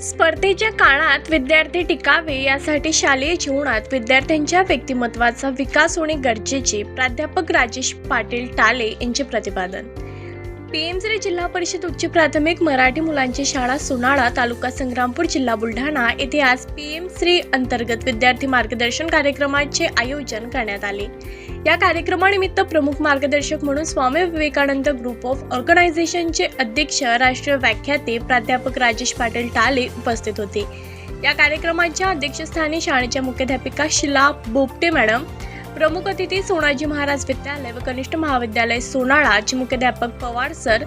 स्पर्धेच्या काळात विद्यार्थी टिकावे यासाठी शालेय जीवनात विद्यार्थ्यांच्या व्यक्तिमत्वाचा विकास होणे गरजेचे प्राध्यापक राजेश पाटील टाले यांचे प्रतिपादन. पीएमश्री जिल्हा परिषद उच्च प्राथमिक मराठी मुलांची शाळा सोनाळा तालुका संग्रामपूर जिल्हा बुलढाणा येथे आज पीएम श्री अंतर्गत विद्यार्थी मार्गदर्शन कार्यक्रमाचे आयोजन करण्यात आले. या कार्यक्रमानिमित्त प्रमुख मार्गदर्शक म्हणून स्वामी विवेकानंद ग्रुप ऑफ ऑर्गनायझेशनचे अध्यक्ष राष्ट्रीय व्याख्याते प्राध्यापक राजेश पाटील टाले उपस्थित होते. या कार्यक्रमाच्या अध्यक्षस्थानी शाळेच्या मुख्याध्यापिका शिला बोपटे मॅडम प्रमुख अतिथी सोनाजी महाराज विद्यालय व कनिष्ठ महाविद्यालय सोनाळाचे मुख्याध्यापक पवार सर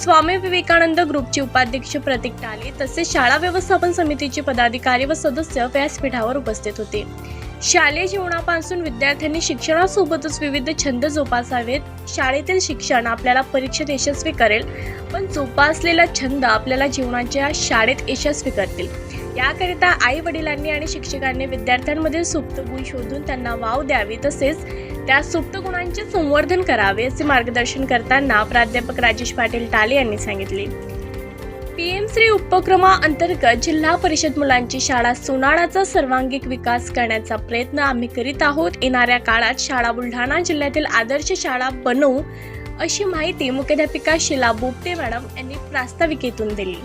स्वामी विवेकानंद ग्रुपचे उपाध्यक्ष प्रतीक टाले तसेच शाळा व्यवस्थापन समितीचे पदाधिकारी व सदस्य व्यासपीठावर उपस्थित होते. शालेय जीवनापासून विद्यार्थ्यांनी शिक्षणासोबतच विविध छंद जोपासावेत. शाळेतील शिक्षण आपल्याला परीक्षेत यशस्वी करेल पण जोपासलेला छंद आपल्याला जीवनाच्या शाळेत यशस्वी करतील. याकरिता आई वडिलांनी आणि शिक्षकांनी विद्यार्थ्यांमधील सुप्त गुण शोधून त्यांना वाव द्यावी तसेच त्या सुप्त गुणांचे संवर्धन करावे असे मार्गदर्शन करताना प्राध्यापक राजेश पाटील टाले यांनी सांगितले. पी एम श्री उपक्रमाअंतर्गत जिल्हा परिषद मुलांची शाळा सोनाळाचा सर्वांगीण विकास करण्याचा प्रयत्न आम्ही करीत आहोत. येणाऱ्या काळात शाळा बुलढाणा जिल्ह्यातील आदर्श शाळा बनवू अशी माहिती मुख्याध्यापिका शिला बोपटे मॅडम यांनी प्रास्ताविकेतून दिली.